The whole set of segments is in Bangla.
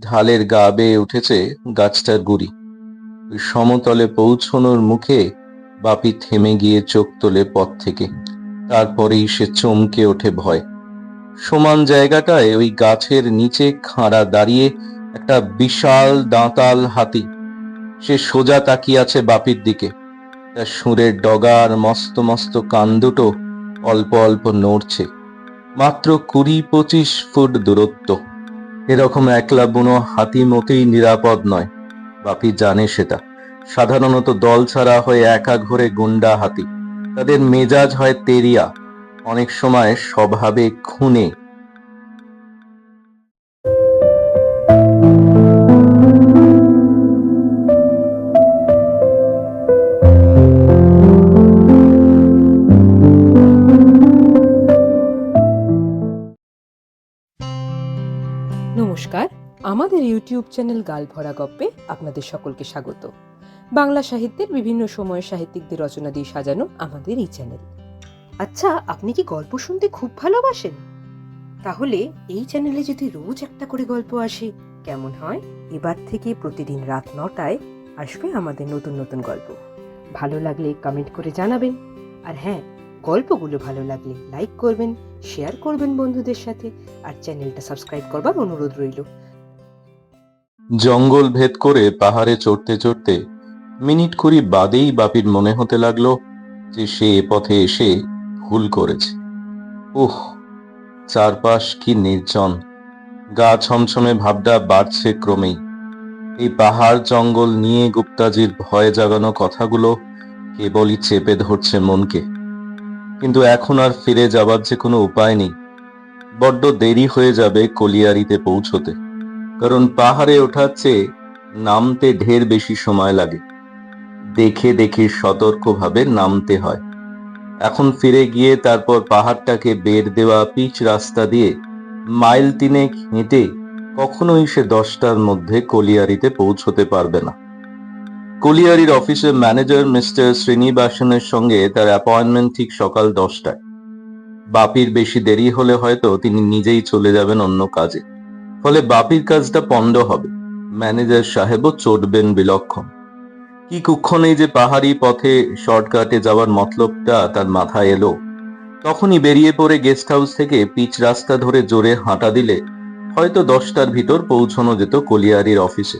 ঢালের গা বেয়ে উঠেছে গাছটার গুড়ি। ওই সমতলে পৌঁছনোর মুখে বাপি থেমে গিয়ে চোখ তোলে পথ থেকে। তারপরেই সে চমকে ওঠে ভয়। সমান জায়গাটায় ওই গাছের নিচে খাঁড়া দাঁড়িয়ে একটা বিশাল দাঁতাল হাতি। সে সোজা তাকিয়ে আছে বাপির দিকে। তার সুরের ডগা আর মস্ত মস্ত কান দুটো অল্প অল্প নড়ছে। মাত্র কুড়ি পঁচিশ ফুট দূরত্ব। এরকম একলা বুনো হাতি মতেই নিরাপদ নয়। বাপি জানে সেটা। সাধারণত দল ছাড়া হয়ে একা ঘরে গুন্ডা হাতি। তাদের মেজাজ হয় তেরিয়া। অনেক সময় স্বভাবে খুনে। আমাদের ইউটিউব চ্যানেল গাল ভরা গপ্পে আপনাদের সকলকে স্বাগত। বাংলা সাহিত্যের বিভিন্ন সময়ের সাহিত্যিকদের রচনা দিয়ে সাজানো আমাদের এই চ্যানেল। আচ্ছা আপনি কি গল্প শুনতে খুব ভালোবাসেন? তাহলে এই চ্যানেলে যদি রোজ একটা করে গল্প আসে, কেমন হয়? এবার থেকে প্রতিদিন রাত নটায় আসবে আমাদের নতুন নতুন গল্প। ভালো লাগলে কমেন্ট করে জানাবেন। আর হ্যাঁ গল্পগুলো ভালো লাগলে লাইক করবেন শেয়ার করবেন বন্ধুদের সাথে। আর চ্যানেলটা সাবস্ক্রাইব করবার অনুরোধ রইল। জঙ্গল ভেদ করে পাহাড়ে চড়তে চড়তে মিনিট কুড়ি বাদেই বাপির মনে হতে লাগল যে সে এ পথে এসে ভুল করেছে। উহ, চারপাশ কি নির্জন। গা ছমছমে ভাবটা বাড়ছে ক্রমেই। এই পাহাড় জঙ্গল নিয়ে গুপ্তাজির ভয় জাগানো কথাগুলো কেবলই চেপে ধরছে মনকে। কিন্তু এখন আর ফিরে যাবার যে কোনো উপায় নেই। বড্ড দেরি হয়ে যাবে কলিয়ারিতে পৌঁছতে। কারণ পাহাড়ে ওঠার চেয়ে নামতে ঢের বেশি সময় লাগে। দেখে দেখে সতর্কভাবে নামতে হয়। এখন ফিরে গিয়ে তারপর পাহাড়টাকে বের দেওয়া পিচ রাস্তা দিয়ে মাইল তিনেক হেঁটে কখনোই সে দশটার মধ্যে কলিয়ারিতে পৌঁছতে পারবে না। কলিয়ারির অফিসের ম্যানেজার মিস্টার শ্রীনিবাসনের সঙ্গে তার অ্যাপয়েন্টমেন্ট ঠিক সকাল দশটায়। বাপির বেশি দেরি হলে হয়তো তিনি নিজেই চলে যাবেন অন্য কাজে। ফলে বাপির কাজটা পণ্ড হবে। ম্যানেজার সাহেবও চটবেন বিলক্ষণ। কি কুক্ষণেই যে পাহাড়ি পথে শর্টকাটে যাওয়ার মতলবটা তার মাথায় এলো। তখনই বেরিয়ে পড়ে গেস্ট হাউস থেকে পিচ রাস্তা ধরে জোরে হাঁটা দিলে হয়তো দশটার ভিতর পৌঁছানো যেত কলিয়ারির অফিসে।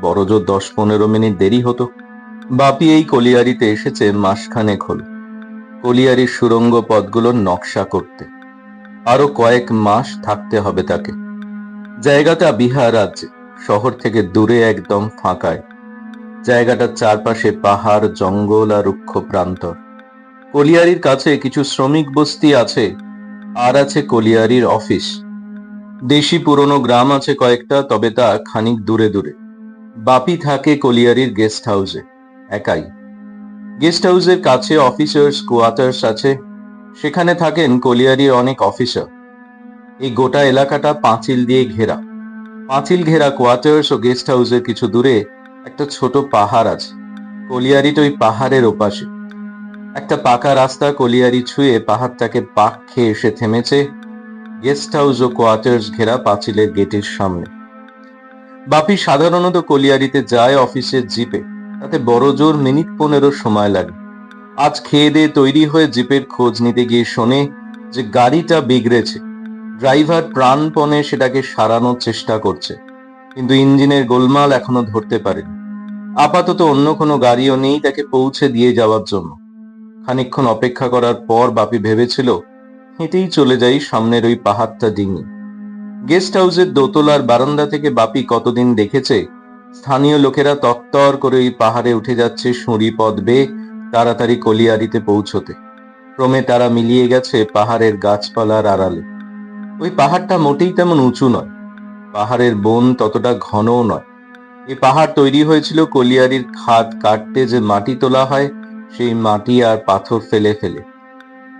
বড় জোর দশ পনেরো মিনিট দেরি হতো। বাপি এই কলিয়ারিতে এসেছে মাসখানেক হলো। কলিয়ারির সুরঙ্গ পথগুলোর নকশা করতে। আরও কয়েক মাস থাকতে হবে তাকে। জায়গাটা বিহার রাজ্যে, শহর থেকে দূরে একদম ফাঁকায়। জায়গাটার চারপাশে পাহাড়, জঙ্গল আর রুক্ষ প্রান্তর। কলিয়ারির কাছে কিছু শ্রমিক বস্তি আছে, আর আছে কলিয়ারির অফিস। দেশি পুরনো গ্রাম আছে কয়েকটা, তবে তা খানিক দূরে দূরে। বাপি থাকে কলিয়ারির গেস্ট হাউসে, একাই। গেস্ট হাউসের কাছে অফিসার্স, কোয়ার্টার্স আছে, সেখানে থাকেন কলিয়ারির অনেক অফিসার। এই গোটা এলাকাটা পাঁচিল দিয়ে ঘেরা। পাঁচিল ঘেরা কোয়ার্টার্স ও গেস্ট হাউসের কিছু দূরে একটা ছোট পাহাড় আছে, কলিয়ারিটা ওই পাহাড়ের ওপাশে। একটা পাকা রাস্তা কলিয়ারি ছুঁয়ে পাহাড়টাকে পাক খেয়ে এসে থেমেছে গেস্ট হাউস ও কোয়ার্টার্স ঘেরা পাঁচিলের গেটের সামনে। বাপি সাধারণত কলিয়ারিতে যায় অফিসের জিপে, তাতে বড় জোর মিনিট পনেরো সময় লাগে। আজ খেয়ে দিয়ে তৈরি হয়ে জিপের খোঁজ নিতে গিয়ে শোনে যে গাড়িটা বিগড়েছে। ড্রাইভার প্রাণপণে সেটাকে সারানোর চেষ্টা করছে, কিন্তু ইঞ্জিনের গোলমাল এখনও ধরতে পারেনি। আপাতত অন্য কোনো গাড়িও নেই তাকে পৌঁছে দিয়ে যাওয়ার জন্য। খানিকক্ষণ অপেক্ষা করার পর বাপি ভেবেছিল, হেঁটেই চলে যাই সামনের ওই পাহাড়টা ডিঙি। গেস্ট হাউসের দোতলার বারান্দা থেকে বাপি কতদিন দেখেছে, স্থানীয় লোকেরা তত্তর করে ওই পাহাড়ে উঠে যাচ্ছে সুঁড়ি পথ বেয়ে তাড়াতাড়ি কলিয়ারিতে পৌঁছতে। ক্রমে তারা মিলিয়ে গেছে পাহাড়ের গাছপালার আড়ালে। ওই পাহাড়টা মোটেই তেমন উঁচু নয়। পাহাড়ের বন ততটা ঘনও নয়। এই পাহাড় তৈরি হয়েছিল কলিয়ারির খাদ কাটতে যে মাটি তোলা হয়, সেই মাটি আর পাথর ফেলে ফেলে।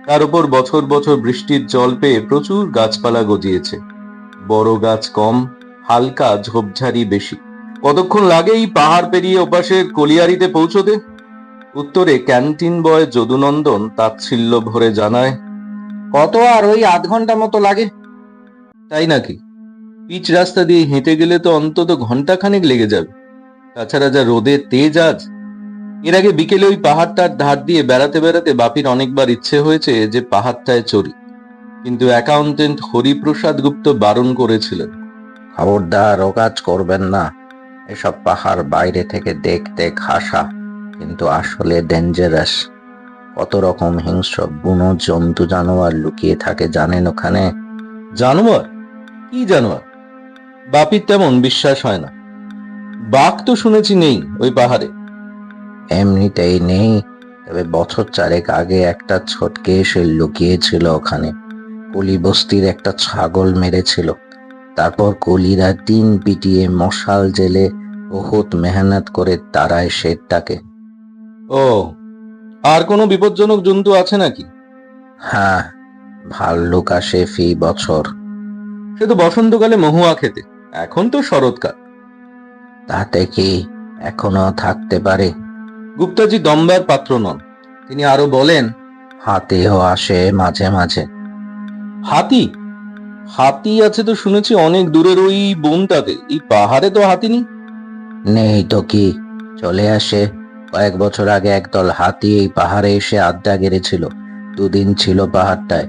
তার উপর বছর বছর বৃষ্টির জল পেয়ে প্রচুর গাছপালা গজিয়েছে। বড় গাছ কম, হালকা ঝোপঝাড়ি বেশি। কতক্ষণ লাগে এই পাহাড় পেরিয়ে ওপাশে কলিয়ারিতে পৌঁছতে? উত্তরে ক্যান্টিন বয় যদুনন্দন তাচ্ছিল্য ভরে জানায়, কত আর ওই আধ ঘণ্টা মতো লাগে? তাই নাকি? পিচ রাস্তা দিয়ে হেঁটে গেলে তো অন্তত ঘণ্টা খানেক লেগে যাবে। তাছাড়া যা রোদের তেজ আজ এর আগে বিকেলে ওই পাহাড়টার ধার দিয়ে বেড়াতে বেড়াতে বাপির অনেকবার ইচ্ছে হয়েছে যে পাহাড়টায় চড়ি। কিন্তু অ্যাকাউন্টেন্ট হরিপ্রসাদ গুপ্ত বারণ করেছিলেন। খবরদার ও কাজ করবেন না। এসব পাহাড় বাইরে থেকে দেখতে খাসা কিন্তু আসলে ডেঞ্জারাস কত রকম হিংস্র বুনো জন্তু জানোয়ার লুকিয়ে থাকে জানেন ওখানে? জানোয়ার? কি জানোয়ার বাপির তেমন বিশ্বাস হয় না। বাঘ তো শুনেছি নেই ওই পাহাড়ে। এমনিতেই নেই তবে বছর চারেক আগে একটা ছটকে এসে লুকিয়েছিল ওখানে। কলি বস্তির একটা ছাগল মেরেছিল। তারপর কলিরা দিন পিটিয়ে মশাল জেলে বহুত মেহনত করে তারায় শেরটাকে ও আর কোনো বিপজ্জনক জন্তু আছে নাকি? হ্যাঁ ভাল্লুক আসে ফি বছর। সে তো বসন্তকালে মহুয়া খেতে। এখন তো শরৎকাল। তাতে কি এখনও থাকতে পারে? গুপ্তাজি দম্বার পাত্র নন। তিনি আরও বলেন হাতিও আসে মাঝে মাঝে। হাতি? হাতি আছে তো শুনেছি অনেক দূরের ওই বনটাতে। এই পাহাড়ে তো হাতি নেই। নেই তো কি? চলে আসে। কয়েক বছর আগে একদল হাতি এই পাহাড়ে এসে আড্ডা গেড়েছিল। দুদিন ছিল পাহাড়টায়।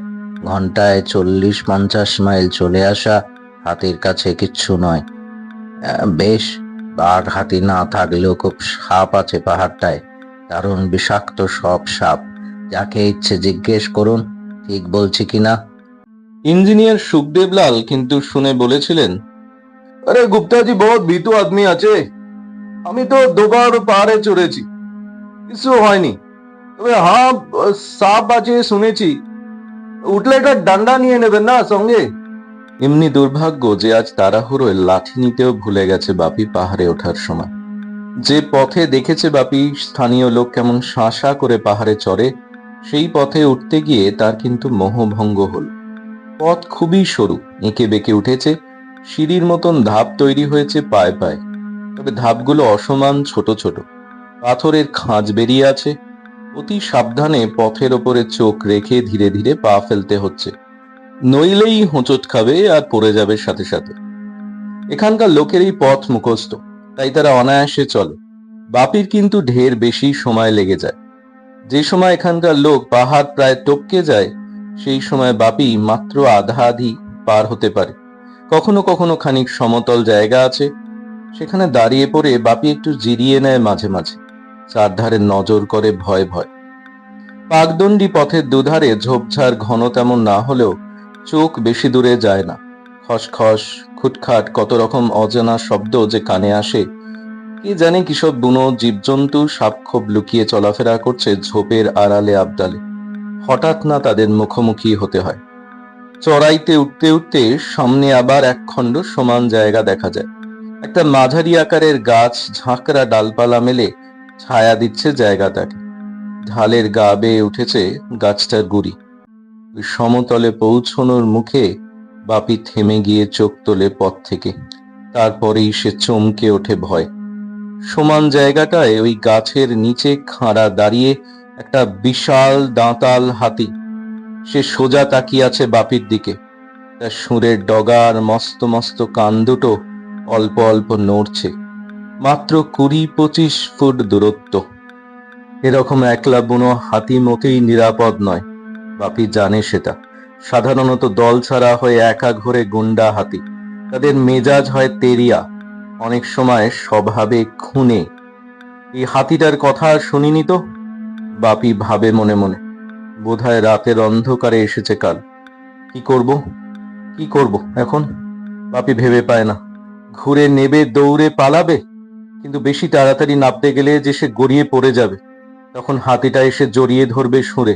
ঘন্টায় চল্লিশ পঞ্চাশ মাইল চলে আসা হাতির কাছে কিচ্ছু নয়। বেশ, বাঘ হাতি না থাকলেও খুব সাপ আছে পাহাড়টায়। দারুণ বিষাক্ত সব সাপ। যাকে ইচ্ছে জিজ্ঞেস করুন, ঠিক বলছি কিনা ইঞ্জিনিয়ার সুখদেব লাল কিন্তু শুনে বলেছিলেন, আরে গুপ্তাজি, বহুত ভীতু আদমি আছে। আমি তো দুবার পাহাড়ে চড়েছি। কিছু হয়নি। তবে হ্যাঁ সাপ আছে শুনেছি। উঠলে একটা ডান্ডা নিয়ে নেবেন না সঙ্গে? এমনি দুর্ভাগ্য যে আজ তাড়াহুড়োয় লাঠি নিতেও ভুলে গেছে বাপি পাহাড়ে ওঠার সময়। যে পথে দেখেছে বাপি স্থানীয় লোক কেমন শাঁসা করে পাহাড়ে চড়ে, সেই পথে উঠতে গিয়ে তার কিন্তু মোহভঙ্গ হল। পথ খুবই সরু, এঁকে বেঁকে উঠেছে, সিঁড়ির মতন ধাপ তৈরি হয়েছে পায়ে পায়ে। তবে ধাপগুলো অসমান ছোট ছোট। পাথরের খাঁজ বেরিয়ে আছে অতি সাবধানে পথের ওপরে চোখ রেখে ধীরে ধীরে পা ফেলতে হচ্ছে। নইলেই হোঁচট খাবে আর পড়ে যাবে সাথে সাথে। এখানকার লোকের এই পথ মুখস্থ, তাই তারা অনায়াসে চলে। বাপির কিন্তু ঢের বেশি সময় লেগে যায়। যে সময় এখানকার লোক পাহাড় প্রায় টপকে যায়, সেই সময় বাপি মাত্র আধা আধি পার হতে পারে। কখনো কখনো খানিক সমতল জায়গা আছে, সেখানে দাঁড়িয়ে পড়ে বাপি একটু জিরিয়ে নেয় মাঝে মাঝে। চারধারে নজর করে ভয় ভয়। পাকদণ্ডী পথের দুধারে ঝোপঝাড় ঘন তেমন না হলেও চোখ বেশি দূরে যায় না। খসখস, খুটখাট, কত রকম অজানা শব্দ যে কানে আসে। কি জানে কিসব বুনো জীবজন্তু সাপখোপ লুকিয়ে চলাফেরা করছে ঝোপের আড়ালে আবডালে। হঠাৎ না তাদের মুখোমুখি হতে হয়। চড়াইতে উঠতে উঠতে সামনে আবার এক খণ্ড সমান জায়গা দেখা যায়। একটা মাঝারি আকারের গাছ ঝাঁকড়া ডালপালা মেলে ছায়া দিচ্ছে জায়গাটাকে। ঢালের গা বেয়ে উঠেছে গাছটার গুড়ি। সমতলে পৌঁছনোর মুখে বাপি থেমে গিয়ে চোখ তোলে পথ থেকে। তারপরেই সে চমকে ওঠে ভয়। সমান জায়গাটায় ওই গাছের নিচে খাঁড়া দাঁড়িয়ে একটা বিশাল দাঁতাল হাতি। সে সোজা তাকিয়ে আছে বাপির দিকে। তার সুরের ডগার মস্ত মস্ত কান দুটো অল্প অল্প নড়ছে। মাত্র কুড়ি পঁচিশ ফুট দূরত্ব। এরকম একলা বুনো হাতি মোটেই নিরাপদ নয়, বাপি জানে সেটা। সাধারণত দল ছাড়া হয়ে একা ঘরে গুন্ডা হাতি। তাদের মেজাজ হয় তেরিয়া। অনেক সময় স্বভাবে খুনে। এই হাতিটার কথা শুনিনি তো? বাপি ভাবে মনে মনে। বোধহয় রাতের অন্ধকারে এসেছে কাল। কি করব? কি করব এখন? বাপি ভেবে পায় না। ঘুরে নেবে, দৌড়ে পালাবে? কিন্তু বেশি তাড়াতাড়ি নামতে গেলে যে সে গড়িয়ে পড়ে যাবে। তখন হাতিটা এসে জড়িয়ে ধরবে সুরে।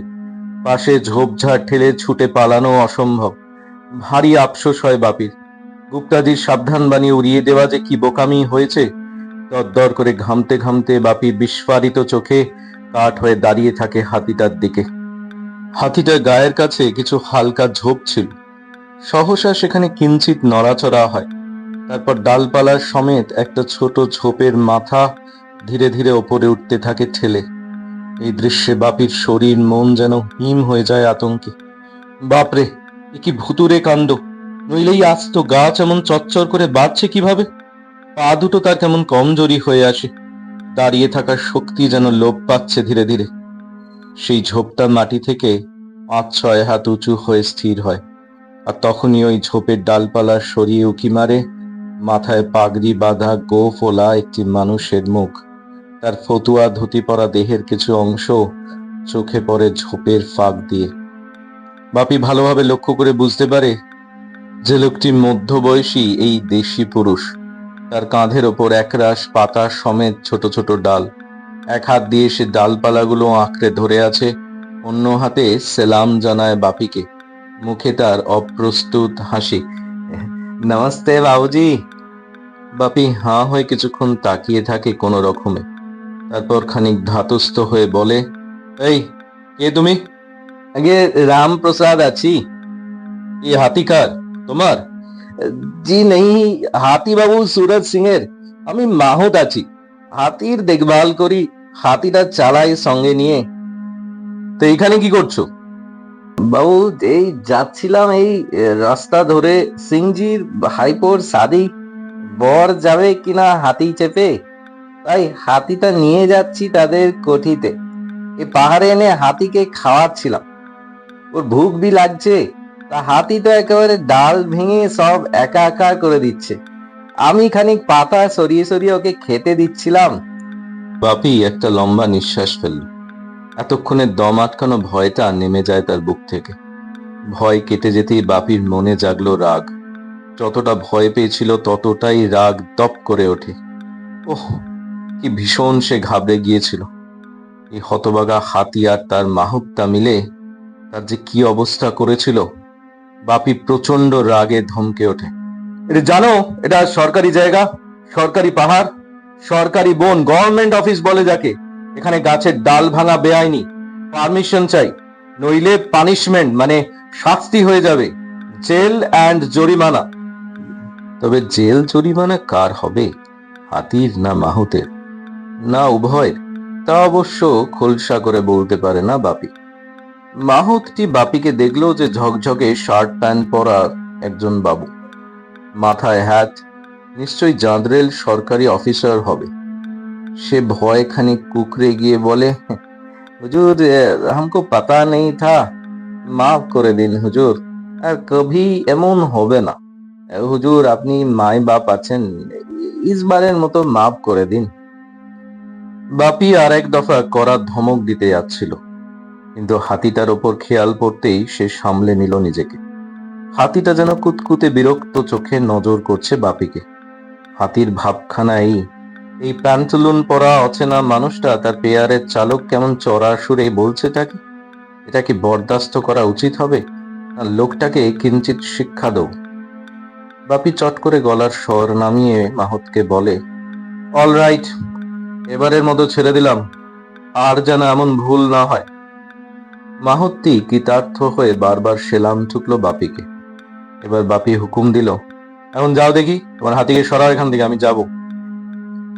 পাশে ঝোপঝাড় ঠেলে ছুটে পালানো অসম্ভব। ভারী আফসোস হয় বাপির। গুপ্তাজির সাবধান বাণী উড়িয়ে দেওয়া যে কি বোকামি হয়েছে দরদর করে ঘামতে ঘামতে বাপি বিস্ফারিত চোখে কাঠ হয়ে দাঁড়িয়ে থাকে হাতিটার দিকে। হাতিটার গায়ের কাছে কিছু হালকা ঝোপ ছিল। সহসা সেখানে কিঞ্চিত নড়াচড়া হয়। তারপর ডালপালার সমেত একটা ছোট ঝোপের মাথা ধীরে ধীরে ওপরে উঠতে থাকে ঠেলে। এই দৃশ্যে বাপির শরীর মন যেন হিম হয়ে যায় আতঙ্কে। বাপরে, এ কি ভুতুরে কাণ্ড। নইলেই আস্ত গাছ এমন চচ্চর করে বাড়ছে কীভাবে? পা দুটো তার কেমন কমজোরি হয়ে আসে। দাঁড়িয়ে থাকার শক্তি যেন লোপ পাচ্ছে ধীরে ধীরে। সেই ঝোপটা মাটি থেকে পাঁচ ছয় হাত উঁচু হয়ে স্থির হয়। আর তখনই ওই ঝোপের ডালপালা সরিয়ে উকি মারে মাথায় পাগড়ি বাঁধা গো ফোলা একটি মানুষের মুখ। তার ফতুয়া ধুতি পরা দেহের কিছু অংশ চোখে পড়ে ঝোপের ফাঁক দিয়ে। বাপি ভালোভাবে লক্ষ্য করে বুঝতে পারে যে লোকটি মধ্যবয়সী এই দেশি পুরুষ। তার কাঁধের ওপর একরাশ পাতা সমেত ছোট ছোট ডাল। এক হাত দিয়ে সে ডালপালাগুলো আঁকড়ে ধরে আছে, অন্য হাতে সেলাম জানায় বাপিকে। মুখে তার অপ্রস্তুত হাসি। নমস্তে বাবুজি। বাপি, হাঁ হয়ে কিছুক্ষণ তাকিয়ে থাকে কোনো রকমে। তারপর খানিক ধাতস্থ হয়ে বলে, এই, কে তুমি? আগে রামপ্রসাদ আছি। এ হাতি কার? তোমার? জি, নেই হাতি বাবু সুরজ সিং এর আমি মাহুত আছি। হাতির দেখভাল করি, হাতিটা চালাই সঙ্গে নিয়ে। তো এখানে কি করছ? বাবু এই যাচ্ছিলাম এই এ, রাস্তা ধরে। সিংজির ভাইপোর সাদি বর যাবে কিনা হাতি চেপে? তাই হাতিটা নিয়ে যাচ্ছি তাদের কঠিতে। এই পাহাড়ে এনে হাতিকে খাওয়াচ্ছিলাম। ওর ভুক বি লাগছে। তা হাতি তো একেবারে ডাল ভেঙে সব একা একা করে দিচ্ছে। আমি খানিক পাতা সরিয়ে সরিয়ে ওকে খেতে দিচ্ছিলাম। বাপি একটা লম্বা নিঃশ্বাস ফেলল। এতক্ষণে দম আটকানো ভয়টা নেমে যায় তার বুক থেকে। ভয় কেটে যেতেই বাপির মনে জাগলো রাগ। যতটা ভয় পেয়েছিল ততটাই রাগ দপ করে ওঠে। ওহ, কি ভীষণ সে ঘাবড়ে গিয়েছিল। এই হতবাগা হাতি আর তার মাহুকটা মিলে তার যে কি অবস্থা করেছিল, বাপি প্রচণ্ড রাগে ধমকে ওঠে। এটা জানো, এটা সরকারি জায়গা, সরকারি পাহাড়, সরকারি বন, গভর্নমেন্ট অফিস বলে যাকে। এখানে গাছের ডাল ভাঙা বেআইনি। পারমিশন চাই। নইলে পানিশমেন্ট মানে শাস্তি হয়ে যাবে। জেল অ্যান্ড জরিমানা। তবে জেল জরিমানা কার হবে? হাতির না মাহুতের? না উভয়ের। তা অবশ্য খোলসা করে বলতে পারে না বাপি। মাহুতটি বাপিকে দেখল যে ঝকঝকে শার্ট, প্যান্ট পরা একজন বাবু। মাথায় হ্যাট নিশ্চয়ই জাঁদরেল সরকারি অফিসার হবে। সে ভয় খানিক কুকরে গিয়ে বলে হুজুর এ, हमको पता नहीं था মাফ করে দিন হুজুর আর কভি এমন হবে না এ, হুজুর আপনি মাই বাপ আছেন ইসবারের মতো মাফ করে দিন বাপি আর এক দফা করা ধমক দিতে যাচ্ছিল কিন্তু হাতিটার ওপর খেয়াল পড়তেই সে সামলে নিল নিজেকে হাতিটা যেন কুতকুতে বিরক্ত চোখে নজর করছে বাপিকে হাতির ভাবখানা এই প্যান্টুলুন পরা অচেনা মানুষটা তার পেয়ারের চালক কেমন চড়া সুরে বলছে তাকে এটা কি বরদাস্ত করা উচিত হবে? লোকটাকে কিঞ্চিত শিক্ষা দাও। বাপি চট করে গলার স্বর নামিয়ে মাহতকে বলে অল রাইট এবারের মতো ছেড়ে দিলাম। আর যেন এমন ভুল না হয়। মাহত্তি কৃতার্থ হয়ে বারবার সেলাম ঠুকলো বাপিকে। এবার বাপি হুকুম দিল, এখন যাও দেখি, তোমার হাতিকে সরাও এখান থেকে, আমি যাব।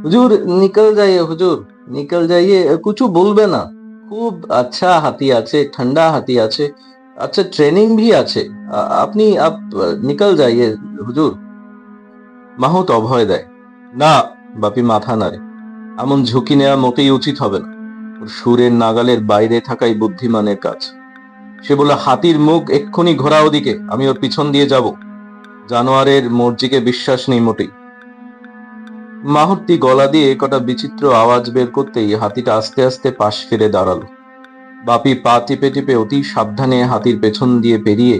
হুজুর, নিকল যাইয়ে হুজুর, নিকল যাইয়ে কিছু বলবে না। খুব আচ্ছা হাতি আছে, ঠান্ডা হাতি আছে আচ্ছা ট্রেনিং ভি আছে। আপনি, আপ, নিকল যাইয়ে হুজুর। মাহুত অভয় দেয়। না, বাপি মাথা নাড়ে। এমন ঝুঁকি নেওয়া মোটেই উচিত হবে না। ওর সুরের নাগালের বাইরে থাকাই বুদ্ধিমানের কাজ। সে বলে, হাতির মুখ এক্ষুনি ঘোরা ওদিকে, আমি ওর পিছন দিয়ে যাব। জানোয়ারের মর্জিকে বিশ্বাস নেই মোটেই। মাহুত্তি গলা দিয়ে কটা বিচিত্র আওয়াজ বের করতেই হাতিটা আস্তে আস্তে পাশ ফিরে দাঁড়াল। বাপি পা টিপে টিপে অতি সাবধানে হাতির পেছন দিয়ে পেরিয়ে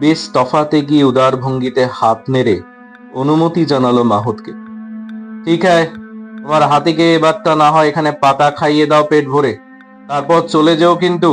বেশ তফাতে গিয়ে উদার ভঙ্গিতে হাত নেড়ে অনুমতি জানালো মাহুতকে। ঠিক হ্যায় তোমার হাতিকে এবারটা না হয় এখানে পাতা খাইয়ে দাও পেট ভরে, তারপর চলে যেও কিন্তু।